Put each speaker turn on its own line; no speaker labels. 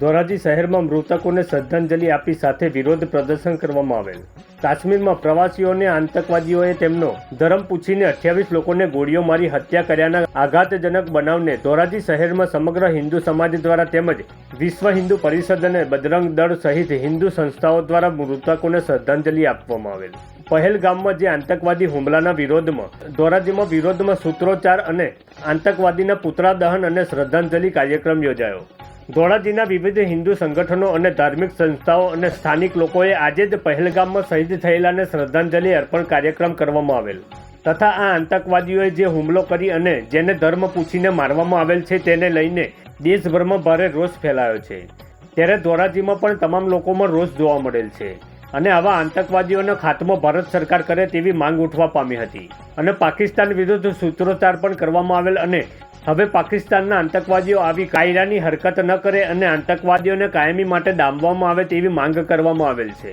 ધોરાજી શહેરમાં મૃતકોને શ્રદ્ધાંજલિ આપી સાથે વિરોધ પ્રદર્શન કરવામાં આવેલ. કાશ્મીરમાં પ્રવાસીઓને આતંકવાદીઓએ તેમનો ધર્મ પૂછીને અઠ્યાવીસ લોકોને ગોળીઓ મારી હત્યા કર્યાના આઘાતજનક બનાવને ધોરાજી શહેરમાં સમગ્ર હિન્દુ સમાજ દ્વારા તેમજ વિશ્વ હિન્દુ પરિષદ અને બજરંગ દળ સહિત હિન્દુ સંસ્થાઓ દ્વારા મૃતકોને શ્રદ્ધાંજલિ આપવામાં આવેલ. પહેલગામમાં જે આતંકવાદી હુમલાના વિરોધમાં, ધોરાજીમાં વિરોધમાં સૂત્રોચ્ચાર અને આતંકવાદીના પુતળા દહન અને શ્રદ્ધાંજલિ કાર્યક્રમ યોજાયો. ધોળાજીના વિવિધ હિન્દુ સંગઠનો અને ધાર્મિક સંસ્થાઓ અને સ્થાનિક લોકોએ આજે જ પહેલગામમાં શહીદ થયેલાને શ્રદ્ધાંજલિ અર્પણ કાર્યક્રમ કરવામાં આવેલ. તથા આ આતંકવાદીઓએ જે હુમલો કરી અને જેને ધર્મ પૂછીને મારવામાં આવેલ છે તેને લઈને દેશભરમાં ભારે રોષ ફેલાયો છે. ત્યારે ધોરાજીમાં પણ તમામ લોકોમાં રોષ જોવા મળેલ છે અને આવા આતંકવાદીઓનો ખાત્મો ભારત સરકાર કરે તેવી માંગ ઉઠવા પામી હતી. અને પાકિસ્તાન વિરુદ્ધ સૂત્રોચ્ચાર પણ કરવામાં આવેલ અને હવે પાકિસ્તાનના આતંકવાદીઓ આવી કાયદાની હરકત ન કરે અને આતંકવાદીઓને કાયમી માટે ડામવામાં આવે તેવી માંગ કરવામાં આવેલ છે.